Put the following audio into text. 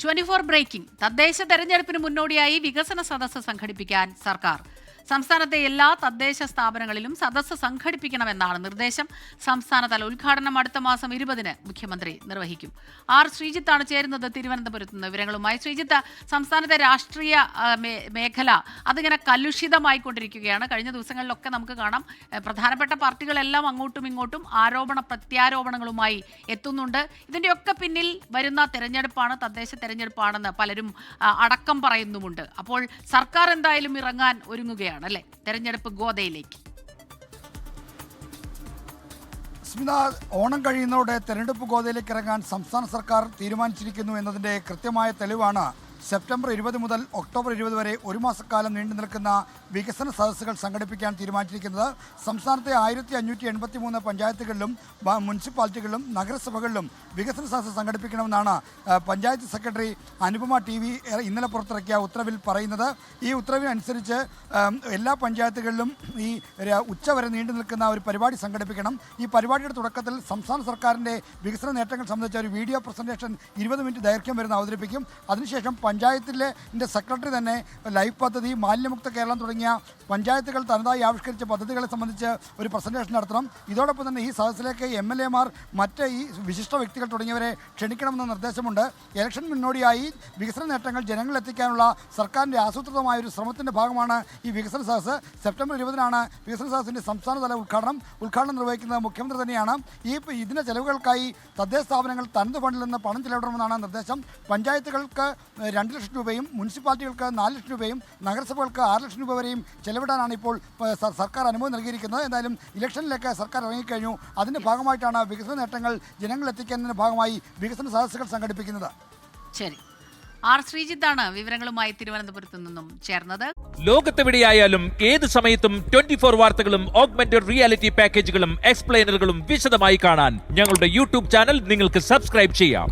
Twenty four breaking. തദ്ദേശ തെരഞ്ഞെടുപ്പിന് മുന്നോടിയായി വികസന സദസ്സ് സംഘടിപ്പിക്കാൻ സർക്കാർ സംസ്ഥാനത്തെ എല്ലാ തദ്ദേശ സ്ഥാപനങ്ങളിലും സദസ്സ് സംഘടിപ്പിക്കണമെന്നാണ് നിർദ്ദേശം. സംസ്ഥാനതല ഉദ്ഘാടനം അടുത്ത മാസം ഇരുപതിന് മുഖ്യമന്ത്രി നിർവഹിക്കും. ആർ ശ്രീജിത്താണ് ചേരുന്നത്. തിരുവനന്തപുരത്ത് നിന്ന് വിവരങ്ങളുമായി ശ്രീജിത്ത് സംസ്ഥാനത്തെ രാഷ്ട്രീയ മേഖല അതിങ്ങനെ കലുഷിതമായിക്കൊണ്ടിരിക്കുകയാണ്. കഴിഞ്ഞ ദിവസങ്ങളിലൊക്കെ നമുക്ക് കാണാം പ്രധാനപ്പെട്ട പാർട്ടികളെല്ലാം അങ്ങോട്ടും ഇങ്ങോട്ടും ആരോപണ പ്രത്യാരോപണങ്ങളുമായി എത്തുന്നുണ്ട്. ഇതിന്റെയൊക്കെ പിന്നിൽ വരുന്ന തെരഞ്ഞെടുപ്പാണ് തദ്ദേശ തെരഞ്ഞെടുപ്പാണെന്ന് പലരും അടക്കം പറയുന്നുമുണ്ട്. അപ്പോൾ സർക്കാർ എന്തായാലും ഇറങ്ങാൻ ഒരുങ്ങുകയാണ്. അല്ലെ? തെരഞ്ഞെടുപ്പ് ഗോതയിലേക്ക് സ്മിത ഓണം കഴിയുന്നതോടെ തെരഞ്ഞെടുപ്പ് ഗോതയിലേക്ക് ഇറങ്ങാൻ സംസ്ഥാന സർക്കാർ തീരുമാനിച്ചിരിക്കുന്നു എന്നതിന്റെ കൃത്യമായ തെളിവാണ് സെപ്റ്റംബർ ഇരുപത് മുതൽ ഒക്ടോബർ ഇരുപത് വരെ ഒരു മാസക്കാലം നീണ്ടു നിൽക്കുന്ന വികസന സദസ്സുകൾ സംഘടിപ്പിക്കാൻ തീരുമാനിച്ചിരിക്കുന്നത് സംസ്ഥാനത്തെ ആയിരത്തി അഞ്ഞൂറ്റി എൺപത്തി മൂന്ന് പഞ്ചായത്തുകളിലും മുനിസിപ്പാലിറ്റികളിലും നഗരസഭകളിലും വികസന സദസ്സ് സംഘടിപ്പിക്കണമെന്നാണ് panchayat secretary Anupama T V ഇന്നലെ പുറത്തിറക്കിയ ഉത്തരവിൽ പറയുന്നത്. ഈ ഉത്തരവിനനുസരിച്ച് എല്ലാ പഞ്ചായത്തുകളിലും ഈ ഉച്ചവരെ നീണ്ടു നിൽക്കുന്ന ഒരു പരിപാടി സംഘടിപ്പിക്കണം. ഈ പരിപാടിയുടെ തുടക്കത്തിൽ സംസ്ഥാന സർക്കാരിന്റെ വികസന നേട്ടങ്ങൾ സംബന്ധിച്ച ഒരു വീഡിയോ പ്രസന്റേഷൻ ഇരുപത് മിനിറ്റ് ദൈർഘ്യം വരുന്ന അവതരിപ്പിക്കും. അതിനുശേഷം പഞ്ചായത്തിലെ സെക്രട്ടറി തന്നെ ലൈഫ് പദ്ധതി മാലിന്യമുക്ത കേരളം തുടങ്ങിയ പഞ്ചായത്തുകൾ തനതായി ആവിഷ്കരിച്ച പദ്ധതികളെ സംബന്ധിച്ച് ഒരു പ്രസന്റേഷൻ നടത്തണം. ഇതോടൊപ്പം തന്നെ ഈ സദസ്സിലേക്ക് എം എൽ എമാർ മറ്റ് ഈ വിശിഷ്ട വ്യക്തികൾ തുടങ്ങിയവരെ ക്ഷണിക്കണമെന്ന നിർദ്ദേശമുണ്ട്. ഇലക്ഷൻ മുന്നോടിയായി വികസന നേട്ടങ്ങൾ ജനങ്ങളിൽ എത്തിക്കാനുള്ള സർക്കാരിന്റെ ആസൂത്രിതമായ ഒരു ശ്രമത്തിന്റെ ഭാഗമാണ് ഈ വികസന സദസ്സ്. സെപ്റ്റംബർ ഇരുപതിനാണ് വികസന സദസ്സിന്റെ സംസ്ഥാനതല ഉദ്ഘാടനം. ഉദ്ഘാടനം നിർവഹിക്കുന്നത് മുഖ്യമന്ത്രി തന്നെയാണ്. ഈ ഇതിന്റെ ചെലവുകൾക്കായി തദ്ദേശ സ്ഥാപനങ്ങൾ തനത് ഫണ്ടിൽ നിന്ന് പണം ചെലവിടണമെന്നാണ് നിർദ്ദേശം. പഞ്ചായത്തുകൾക്ക് രണ്ട് ലക്ഷം രൂപയും മുനിസിപ്പാലിറ്റികൾക്ക് നാല് ലക്ഷം രൂപയും നഗരസഭകൾക്ക് ആറ് ലക്ഷം രൂപ വരെയും ചെലവിടാനാണ് ഇപ്പോൾ സർക്കാർ അനുമതി നൽകിയിരിക്കുന്നത്. എന്തായാലും ഇലക്ഷനിലേക്ക് സർക്കാർ ഇറങ്ങിക്കഴിഞ്ഞു. അതിന്റെ ഭാഗമായിട്ടാണ് വികസന നേട്ടങ്ങൾ ജനങ്ങളിൽ എത്തിക്കുന്നതിന്റെ ഭാഗമായി വികസന സദസ്സുകൾ സംഘടിപ്പിക്കുന്നത്. ശരി. ആർ ശ്രീജിത്ത് ആണ് വിവരങ്ങളുമായി തിരുവനന്തപുരത്ത് നിന്നും ചേർന്നത്. ലോകത്തെവിടെയായാലും ഏത് സമയത്തും ട്വന്റി ഫോർ വാർത്തകളും ഓഗ്മെന്റഡ് റിയാലിറ്റി പാക്കേജുകളും എക്സ്പ്ലെയിനറുകളും വിശദമായി കാണാൻ ഞങ്ങളുടെ യൂട്യൂബ് ചാനൽ നിങ്ങൾക്ക് സബ്സ്ക്രൈബ് ചെയ്യാം.